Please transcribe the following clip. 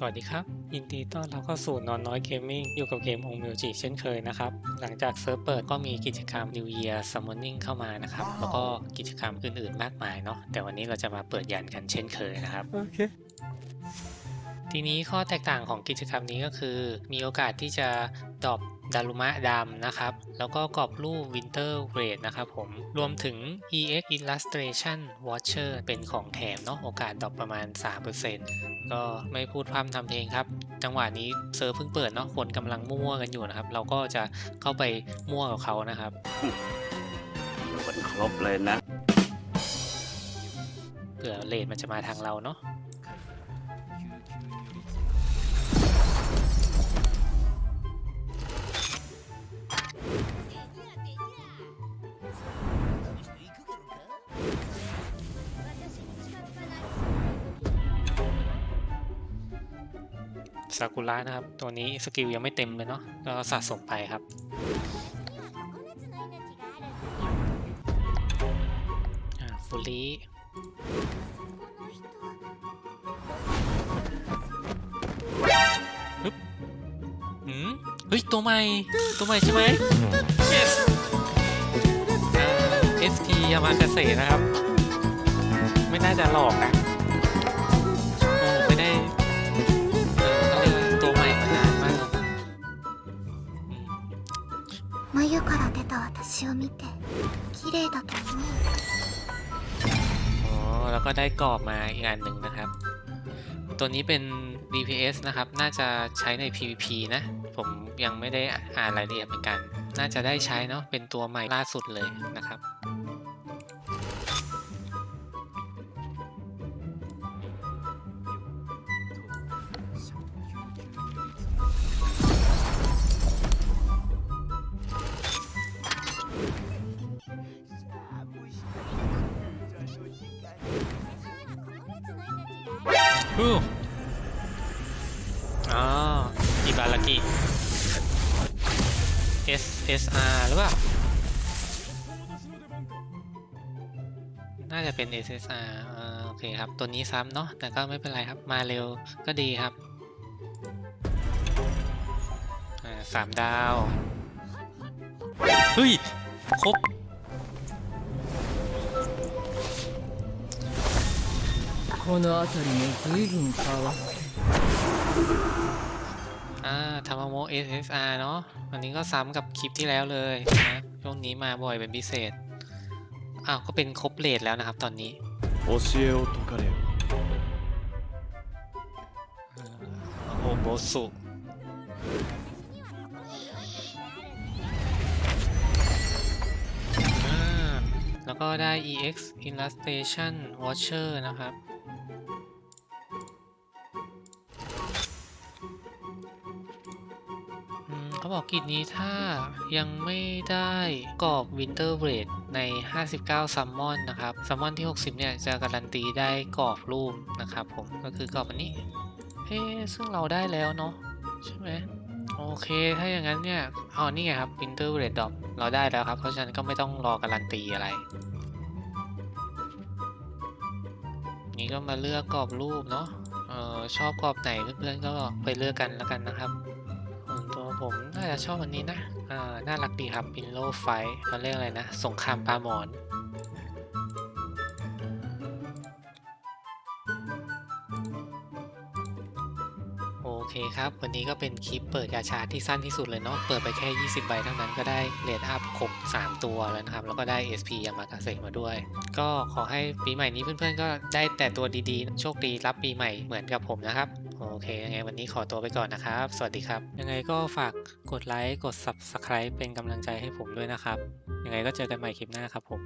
สวัสดีครับ ยินดีต้อนรับเข้าสู่นอนน้อยเกมมิ่งอยู่กับเกมองมิวจิเช่นเคยนะครับ หลังจากเซิร์ฟเปิดก็มีกิจกรรม New Year Summoning เข้ามานะครับ แล้วก็กิจกรรมอื่นๆมากมายเนาะแต่วันนี้เราจะมาเปิดยันกันเช่นเคยนะครับ โอเค ทีนี้ข้อแตกต่างของกิจกรรมนี้ก็คือ มีโอกาสที่จะดรอปดารุมะดำนะครับ แล้วก็กรอบรูป Winter Red นะครับผม รวมถึง EX Illustration Watcher เป็นของแถมเนาะโอกาสดรอปประมาณ 3%ก็ไม่พูดพร่ำทำเพลงครับ จังหวะนี้เซิร์ฟเพิ่งเปิดเนาะคนกำลังมั่วๆกันอยู่นะครับ เราก็จะเข้าไปมั่วกับเขานะครับมันครบเลยนะเผื่อเลดมันจะมาทางเราเนาะ ซากุระนะครับ ตัวนี้สกิลยังไม่เต็มเลยเนาะก็สะสมไปครับ ฟูลีฮึบหืมเฮ้ย ตัวใหม่ ตัวใหม่ใช่ไหม yes อ่า SP ยามาเกษนะครับ ไม่น่าจะหลอกนะ 眉から出た私を見て綺麗だと思う อ๋อ แล้วก็ได้กรอบมาอีกอันหนึ่งนะครับ ตัวนี้เป็น DPS นะครับ น่าจะใช้ใน PVP นะ ผมยังไม่ได้อ่านรายละเอียดเหมือนกัน น่าจะได้ใช้เนาะ เป็นตัวใหม่ล่าสุดเลยนะครับ อ๋ออิบารากิ SSR หรือเปล่า น่าจะเป็น SSR อ่าโอเคครับ ตัวนี้ซ้ำเนาะ แต่ก็ไม่เป็นไรครับ มาเร็วก็ดีครับอ่าสามดาว เฮ้ย ครบ この辺りも随分変わっ อ่าทามาโม SSR เนาะวันนี้ก็ซ้ำกับคลิปที่แล้วเลยนะช่วงนี้มาบ่อยเป็นพิเศษ อ้าว ก็เป็นครบเลทแล้วนะครับตอนนี้ 教えを解かれよ โอโบสุอ่าแล้วก็ได้ EX Illustration Watcher นะครับ เขาบอกกิจนี้ถ้ายังไม่ได้กรอบ Winter Blade ใน 59 ซัมมอนนะครับ ซัมมอนที่ 60 เนี่ย จะการันตีได้กรอบรูปนะครับผม ก็คือกรอบอันนี้เอ๊ะซึ่งเราได้แล้วเนาะใช่ไหมโอเค ถ้าอย่างนั้นเนี่ย อ๋อ นี่ไงครับ Winter Blade Drop เราได้แล้วครับ เพราะฉะนั้นก็ไม่ต้องรอการันตีอะไร นี่ก็มาเลือกกรอบรูปเนาะ เออชอบกรอบไหนเพื่อนๆก็ไปเลือกกันแล้วกันนะครับ ผมน่าจะชอบอันนี้นะอ่าน่ารักดีครับปินโลไฟเขาเรียกอะไรนะ สงครามปลาหมอนโอเคครับ วันนี้ก็เป็นคลิปเปิดกาชาที่สั้นที่สุดเลยเนาะ เปิดไปแค่ 20 ใบเท่านั้นก็ได้เลดอัพครบ 3 ตัวแล้วนะครับ แล้วก็ได้ SP ยามากาเซมาด้วย ก็ขอให้ปีใหม่นี้เพื่อนๆ ก็ได้แต่ตัวดีๆ โชคดีรับปีใหม่เหมือนกับผมนะครับ โอเคยังไงวันนี้ขอตัวไปก่อนนะครับ สวัสดีครับ ยังไงก็ฝากกดไลค์กด Subscribe เป็นกำลังใจให้ผมด้วยนะครับ ยังไงก็เจอกันใหม่คลิปหน้าครับผม